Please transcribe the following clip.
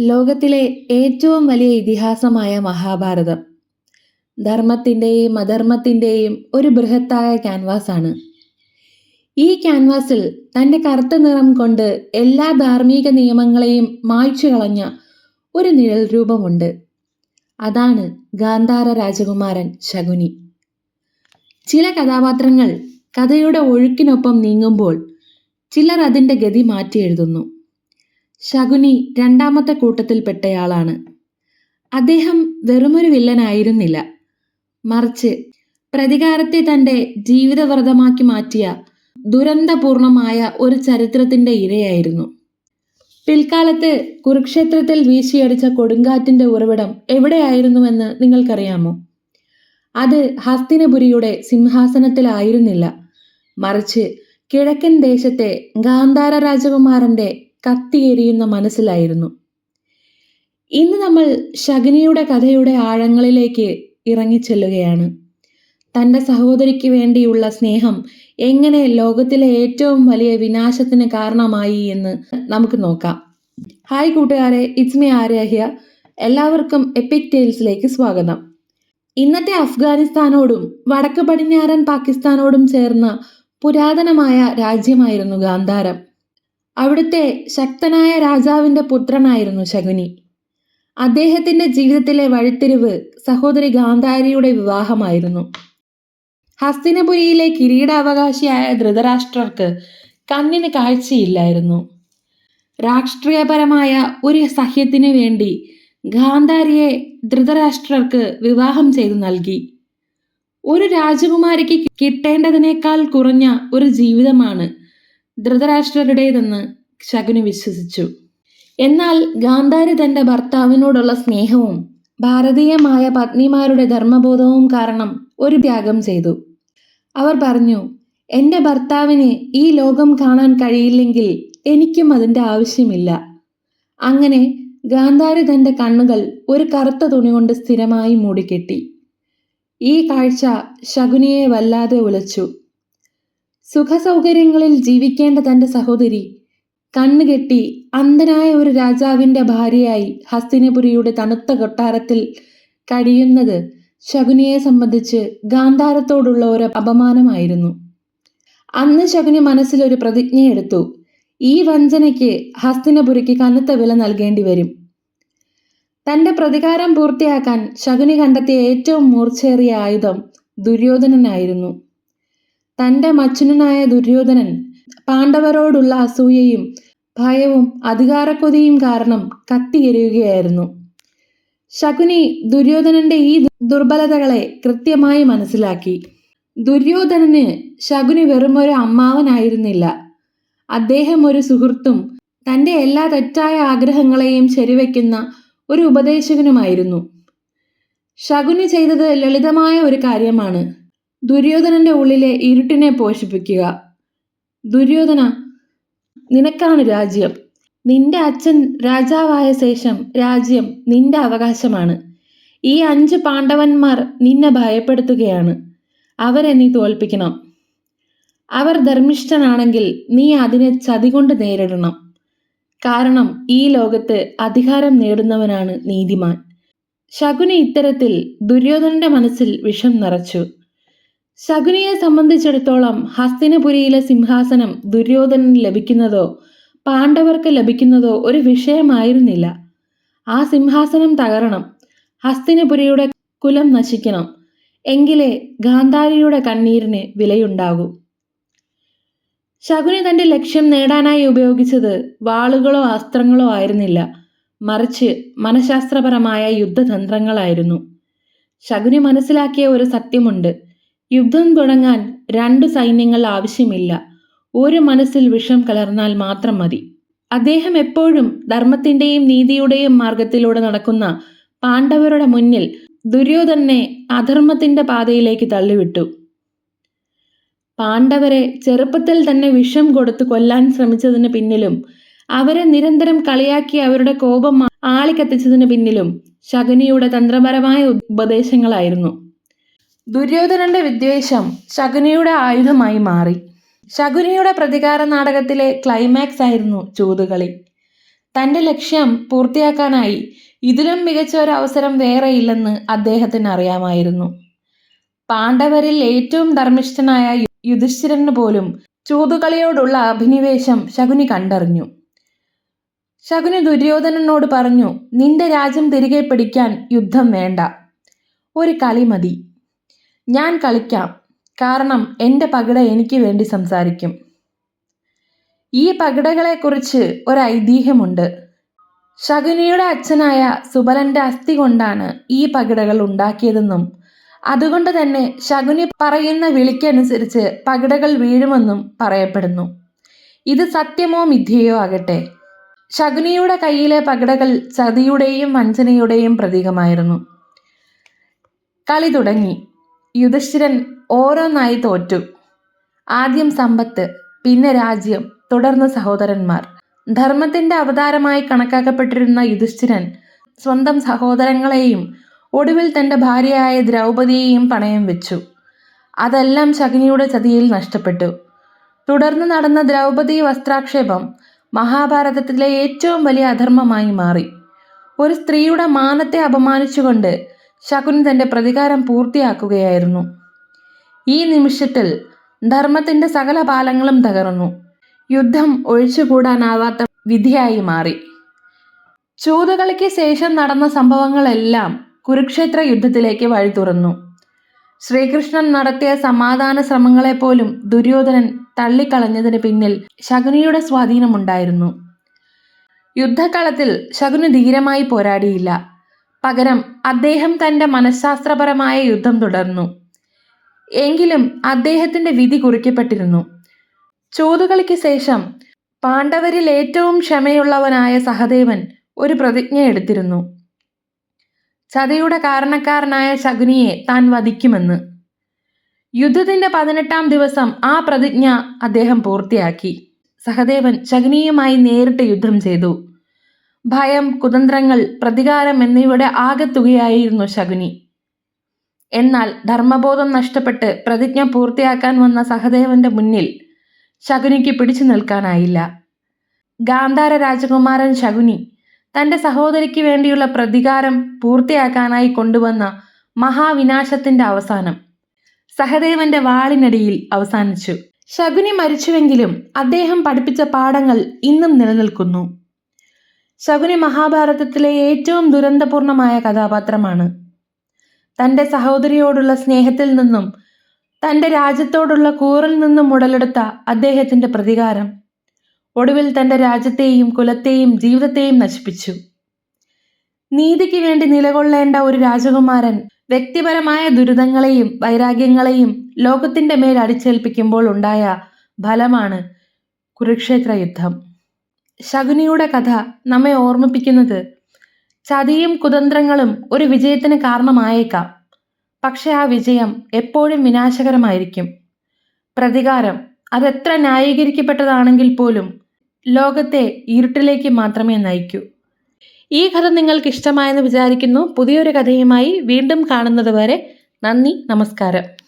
ലോകത്തിലെ ഏറ്റവും വലിയ ഇതിഹാസമായ മഹാഭാരതം. ധർമ്മത്തിന്റെയും അധർമ്മത്തിന്റെയും ഒരു ബൃഹത്തായ ക്യാൻവാസാണ്. ഈ ക്യാൻവാസിൽ തന്റെ കറുത്ത നിറം കൊണ്ട് എല്ലാ ധാർമ്മിക നിയമങ്ങളെയും മായ്ച്ചു കളഞ്ഞ ഒരു നിഴൽ രൂപമുണ്ട്. അതാണ് ഗാന്ധാര രാജകുമാരൻ ശകുനി. ചില കഥാപാത്രങ്ങൾ കഥയുടെ ഒഴുക്കിനൊപ്പം നീങ്ങുമ്പോൾ ചിലർ അതിന്റെ ഗതി മാറ്റി എഴുതുന്നു. ശകുനി രണ്ടാമത്തെ കൂട്ടത്തിൽപ്പെട്ടയാളാണ്. അദ്ദേഹം വെറുമൊരു വില്ലനായിരുന്നില്ല. മറിച്ച് പ്രതികാരത്തെ തന്റെ ജീവിതവ്രതമാക്കി മാറ്റിയ ദുരന്തപൂർണമായ ഒരു ചരിത്രത്തിന്റെ ഇരയായിരുന്നു. പിൽക്കാലത്ത് കുരുക്ഷേത്രത്തിൽ വീശിയടിച്ച കൊടുങ്കാറ്റിന്റെ ഉറവിടം എവിടെയായിരുന്നുവെന്ന് നിങ്ങൾക്കറിയാമോ? അത് ഹസ്തിനപുരിയുടെ സിംഹാസനത്തിലായിരുന്നില്ല. മറിച്ച് കിഴക്കൻ ദേശത്തെ ഗാന്ധാര രാജകുമാരന്റെ കത്തിയെരിയുന്ന മനസ്സിലായിരുന്നു. ഇന്ന് നമ്മൾ ശകുനിയുടെ കഥയുടെ ആഴങ്ങളിലേക്ക് ഇറങ്ങിച്ചെല്ലുകയാണ്. തന്റെ സഹോദരിക്ക് വേണ്ടിയുള്ള സ്നേഹം എങ്ങനെ ലോകത്തിലെ ഏറ്റവും വലിയ വിനാശത്തിന് കാരണമായി എന്ന് നമുക്ക് നോക്കാം. ഹായ് കൂട്ടുകാരെ ഇറ്റ്സ് മീ ആര്യാഹ്യ എല്ലാവർക്കും എപ്പിക് ടെയിൽസിലേക്ക് സ്വാഗതം. ഇന്നത്തെ അഫ്ഗാനിസ്ഥാനോടും വടക്ക് പടിഞ്ഞാറൻ പാകിസ്ഥാനോടും ചേർന്ന പുരാതനമായ രാജ്യമായിരുന്നു ഗാന്ധാരം. അവിടുത്തെ ശക്തനായ രാജാവിന്റെ പുത്രനായിരുന്നു ശകുനി. അദ്ദേഹത്തിന്റെ ജീവിതത്തിലെ വഴിത്തിരിവ് സഹോദരി ഗാന്ധാരിയുടെ വിവാഹമായിരുന്നു. ഹസ്തിനപുരിയിലെ കിരീടാവകാശിയായ ധൃതരാഷ്ട്രർക്ക് കണ്ണിന് കാഴ്ചയില്ലായിരുന്നു. രാഷ്ട്രീയപരമായ ഒരു സഹ്യത്തിനു വേണ്ടി ഗാന്ധാരിയെ ധൃതരാഷ്ട്രർക്ക് വിവാഹം ചെയ്തു നൽകി. ഒരു രാജകുമാരിക്ക് കിട്ടേണ്ടതിനേക്കാൾ കുറഞ്ഞ ഒരു ജീവിതമാണ് ധൃതരാഷ്ട്രരുടേതെന്ന് ശകുനി വിശ്വസിച്ചു. എന്നാൽ ഗാന്ധാരി തന്റെ ഭർത്താവിനോടുള്ള സ്നേഹവും ഭാരതീയമായ പത്നിമാരുടെ ധർമ്മബോധവും കാരണം ഒരു ത്യാഗം ചെയ്തു. അവർ പറഞ്ഞു എന്റെ ഭർത്താവിന് ഈ ലോകം കാണാൻ കഴിയില്ലെങ്കിൽ എനിക്കും അതിന്റെ ആവശ്യമില്ല അങ്ങനെ ഗാന്ധാരി തന്റെ കണ്ണുകൾ ഒരു കറുത്ത തുണി കൊണ്ട് സ്ഥിരമായി മൂടിക്കെട്ടി. ഈ കാഴ്ച ശകുനിയെ വല്ലാതെ ഉലച്ചു. സുഖസൗകര്യങ്ങളിൽ ജീവിക്കേണ്ട തന്റെ സഹോദരി. കണ്ണുകെട്ടി അന്ധനായ ഒരു രാജാവിന്റെ ഭാര്യയായി ഹസ്തിനപുരിയുടെ തണുത്ത കൊട്ടാരത്തിൽ കഴിയുന്നത് ശകുനിയെ സംബന്ധിച്ച് ഗാന്ധാരത്തോടുള്ള ഒരു അപമാനമായിരുന്നു. അന്ന് ശകുനി മനസ്സിലൊരു പ്രതിജ്ഞയെടുത്തു ഈ വഞ്ചനയ്ക്ക് ഹസ്തിനപുരിക്ക് കനത്ത വില നൽകേണ്ടി വരും. തന്റെ പ്രതികാരം പൂർത്തിയാക്കാൻ ശകുനി കണ്ടെത്തിയ ഏറ്റവും മൂർച്ചേറിയ ആയുധം ദുര്യോധനനായിരുന്നു. തന്റെ മച്ചുനനായ ദുര്യോധനൻ പാണ്ഡവരോടുള്ള അസൂയയും ഭയവും അധികാരക്കൊതിയും കാരണം കത്തിയെരിയുകയായിരുന്നു. ശകുനി ദുര്യോധനന്റെ ഈ ദുർബലതകളെ കൃത്യമായി മനസ്സിലാക്കി. ദുര്യോധനന് ശകുനി വെറും ഒരു അമ്മാവനായിരുന്നില്ല. അദ്ദേഹം ഒരു സുഹൃത്തും തന്റെ എല്ലാ തെറ്റായ ആഗ്രഹങ്ങളെയും ശരിവെക്കുന്ന ഒരു ഉപദേശകനുമായിരുന്നു. ശകുനി ചെയ്തത് ലളിതമായ ഒരു കാര്യമാണ്. ദുര്യോധനന്റെ ഉള്ളിലെ ഇരുട്ടിനെ പോഷിപ്പിക്കുക. ദുര്യോധന നിനക്കാണ് രാജ്യം. നിന്റെ അച്ഛൻ രാജാവായ ശേഷം രാജ്യം നിന്റെ അവകാശമാണ്. ഈ അഞ്ച് പാണ്ഡവന്മാർ നിന്നെ ഭയപ്പെടുത്തുകയാണ്. അവരെ നീ തോൽപ്പിക്കണം. അവർ ധർമ്മിഷ്ഠനാണെങ്കിൽ നീ അതിനെ ചതികൊണ്ട് നേരിടണം. കാരണം ഈ ലോകത്ത് അധികാരം നേടുന്നവനാണ് നീതിമാൻ. ശകുനി ഇത്തരത്തിൽ ദുര്യോധനന്റെ മനസ്സിൽ വിഷം നിറച്ചു. ശകുനിയെ സംബന്ധിച്ചിടത്തോളം ഹസ്തിനപുരിയിലെ സിംഹാസനം ദുര്യോധനന് ലഭിക്കുന്നതോ പാണ്ഡവർക്ക് ലഭിക്കുന്നതോ ഒരു വിഷയമായിരുന്നില്ല. ആ സിംഹാസനം തകരണം ഹസ്തിനപുരിയുടെ കുലം നശിക്കണം എങ്കിലേ ഗാന്ധാരിയുടെ കണ്ണീരിന് വിലയുണ്ടാകൂ. ശകുനി തന്റെ ലക്ഷ്യം നേടാനായി ഉപയോഗിച്ചത് വാളുകളോ അസ്ത്രങ്ങളോ ആയിരുന്നില്ല മറിച്ച് മനഃശാസ്ത്രപരമായ യുദ്ധതന്ത്രങ്ങളായിരുന്നു. ശകുനി മനസ്സിലാക്കിയ ഒരു സത്യമുണ്ട് യുദ്ധം തുടങ്ങാൻ രണ്ടു സൈന്യങ്ങൾ ആവശ്യമില്ല. ഒരു മനസ്സിൽ വിഷം കലർന്നാൽ മാത്രം മതി. അദ്ദേഹം എപ്പോഴും ധർമ്മത്തിന്റെയും നീതിയുടെയും മാർഗത്തിലൂടെ നടക്കുന്ന പാണ്ഡവരുടെ മുന്നിൽ ദുര്യോധനെ അധർമ്മത്തിന്റെ പാതയിലേക്ക് തള്ളിവിട്ടു. പാണ്ഡവരെ ചെറുപ്പത്തിൽ തന്നെ വിഷം കൊടുത്തു കൊല്ലാൻ ശ്രമിച്ചതിന് പിന്നിലും അവരെ നിരന്തരം കളിയാക്കി അവരുടെ കോപം ആളിക്കത്തിച്ചതിന് പിന്നിലും ശകുനിയുടെ തന്ത്രപരമായ ഉപദേശങ്ങളായിരുന്നു. ദുര്യോധനന്റെ വിദ്വേഷം ശകുനിയുടെ ആയുധമായി മാറി. ശകുനിയുടെ പ്രതികാര നാടകത്തിലെ ക്ലൈമാക്സ് ആയിരുന്നു ചൂതുകളി. തന്റെ ലക്ഷ്യം പൂർത്തിയാക്കാനായി ഇതിലും മികച്ച ഒരു അവസരം വേറെയില്ലെന്ന് അദ്ദേഹത്തിന് അറിയാമായിരുന്നു. പാണ്ഡവരിൽ ഏറ്റവും ധർമ്മിഷ്ഠനായ യുധിഷ്ഠിരന് പോലും ചൂതുകളിയോടുള്ള അഭിനിവേശം ശകുനി കണ്ടറിഞ്ഞു. ശകുനി ദുര്യോധനനോട് പറഞ്ഞു നിന്റെ രാജ്യം തിരികെ പിടിക്കാൻ യുദ്ധം വേണ്ട. ഒരു കളി മതി. ഞാൻ കളിക്കാം. കാരണം എന്റെ പകിട എനിക്ക് വേണ്ടി സംസാരിക്കും. ഈ പകിടകളെക്കുറിച്ച് ഒരു ഐതിഹ്യമുണ്ട്. ശകുനിയുടെ അച്ഛനായ സുബലന്റെ അസ്ഥി കൊണ്ടാണ് ഈ പകിടകൾ ഉണ്ടാക്കിയതെന്നും അതുകൊണ്ട് തന്നെ ശകുനി പറയുന്ന വിളിക്കനുസരിച്ച് പകിടകൾ വീഴുമെന്നും പറയപ്പെടുന്നു. ഇത് സത്യമോ മിഥ്യയോ ആകട്ടെ. ശകുനിയുടെ കയ്യിലെ പകിടകൾ ചതിയുടെയും വഞ്ചനയുടെയും പ്രതീകമായിരുന്നു. കളി തുടങ്ങി. യുധിഷ്ഠിരൻ ഓരോന്നായി തോറ്റു. ആദ്യം സമ്പത്ത് പിന്നെ രാജ്യം തുടർന്ന് സഹോദരന്മാർ. ധർമ്മത്തിന്റെ അവതാരമായി കണക്കാക്കപ്പെട്ടിരുന്ന യുധിഷ്ഠിരൻ സ്വന്തം സഹോദരങ്ങളെയും ഒടുവിൽ തന്റെ ഭാര്യയായ ദ്രൗപദിയെയും പണയം വെച്ചു. അതെല്ലാം ശകിനിയുടെ ചതിയിൽ നഷ്ടപ്പെട്ടു. തുടർന്ന് നടന്ന ദ്രൗപദി വസ്ത്രാക്ഷേപം മഹാഭാരതത്തിലെ ഏറ്റവും വലിയ അധർമ്മമായി മാറി. ഒരു സ്ത്രീയുടെ മാനത്തെ അപമാനിച്ചുകൊണ്ട് ശകുനി തന്റെ പ്രതികാരം പൂർത്തിയാക്കുകയായിരുന്നു. ഈ നിമിഷത്തിൽ ധർമ്മത്തിന്റെ സകല പാലങ്ങളും തകർന്നു. യുദ്ധം ഒഴിച്ചുകൂടാനാവാത്ത വിധിയായി മാറി. ചൂതുകളിക്ക് ശേഷം നടന്ന സംഭവങ്ങളെല്ലാം കുരുക്ഷേത്ര യുദ്ധത്തിലേക്ക് വഴി തുറന്നു. ശ്രീകൃഷ്ണൻ നടത്തിയ സമാധാന ശ്രമങ്ങളെപ്പോലും ദുര്യോധനൻ തള്ളിക്കളഞ്ഞതിന് പിന്നിൽ ശകുനിയുടെ സ്വാധീനമുണ്ടായിരുന്നു. യുദ്ധക്കളത്തിൽ ശകുനി ധീരമായി പോരാടിയില്ല. പകരം അദ്ദേഹം തന്റെ മനഃശാസ്ത്രപരമായ യുദ്ധം തുടർന്നു. എങ്കിലും അദ്ദേഹത്തിന്റെ വിധി കുറിക്കപ്പെട്ടിരുന്നു. ചൂതുകളിക്ക് ശേഷം പാണ്ഡവരിൽ ഏറ്റവും ക്ഷമയുള്ളവനായ സഹദേവൻ ഒരു പ്രതിജ്ഞ എടുത്തിരുന്നു. ചതിയുടെ കാരണക്കാരനായ ശകുനിയെ താൻ വധിക്കുമെന്ന്. യുദ്ധത്തിന്റെ പതിനെട്ടാം ദിവസം ആ പ്രതിജ്ഞ അദ്ദേഹം പൂർത്തിയാക്കി. സഹദേവൻ ശകുനിയുമായി നേരിട്ട് യുദ്ധം ചെയ്തു. ഭയം കുതന്ത്രങ്ങൾ പ്രതികാരം എന്നിവയുടെ ആകെത്തുകയായിരുന്നു ശകുനി. എന്നാൽ ധർമ്മബോധം നഷ്ടപ്പെട്ട് പ്രതിജ്ഞ പൂർത്തിയാക്കാൻ വന്ന സഹദേവന്റെ മുന്നിൽ ശകുനിക്ക് പിടിച്ചു നിൽക്കാനായില്ല. ഗാന്ധാര രാജകുമാരൻ ശകുനി തന്റെ സഹോദരിക്ക് വേണ്ടിയുള്ള പ്രതികാരം പൂർത്തിയാക്കാനായി കൊണ്ടുവന്ന മഹാവിനാശത്തിന്റെ അവസാനം സഹദേവന്റെ വാളിനടിയിൽ അവസാനിച്ചു. ശകുനി മരിച്ചുവെങ്കിലും അദ്ദേഹം പഠിപ്പിച്ച പാഠങ്ങൾ ഇന്നും നിലനിൽക്കുന്നു. ശകുനി മഹാഭാരതത്തിലെ ഏറ്റവും ദുരന്തപൂർണമായ കഥാപാത്രമാണ്. തന്റെ സഹോദരിയോടുള്ള സ്നേഹത്തിൽ നിന്നും തന്റെ രാജ്യത്തോടുള്ള കൂറിൽ നിന്നും ഉടലെടുത്ത അദ്ദേഹത്തിന്റെ പ്രതികാരം ഒടുവിൽ തന്റെ രാജ്യത്തെയും കുലത്തെയും ജീവിതത്തെയും നശിപ്പിച്ചു. നീതിക്ക് വേണ്ടി നിലകൊള്ളേണ്ട ഒരു രാജകുമാരൻ വ്യക്തിപരമായ ദുരിതങ്ങളെയും വൈരാഗ്യങ്ങളെയും ലോകത്തിന്റെ മേൽ അടിച്ചേൽപ്പിക്കുമ്പോൾ ഉണ്ടായ ഫലമാണ് കുരുക്ഷേത്ര യുദ്ധം ശകുനിയുടെ കഥ നമ്മെ ഓർമ്മിപ്പിക്കുന്നത്. ചതിയും കുതന്ത്രങ്ങളും ഒരു വിജയത്തിന് കാരണമായേക്കാം. പക്ഷെ ആ വിജയം എപ്പോഴും വിനാശകരമായിരിക്കും. പ്രതികാരം അതെത്ര ന്യായീകരിക്കപ്പെട്ടതാണെങ്കിൽ പോലും ലോകത്തെ ഇരുട്ടിലേക്ക് മാത്രമേ നയിക്കൂ. ഈ കഥ നിങ്ങൾക്ക് ഇഷ്ടമായെന്ന് വിചാരിക്കുന്നു. പുതിയൊരു കഥയുമായി വീണ്ടും കാണുന്നത് വരെ നന്ദി നമസ്കാരം.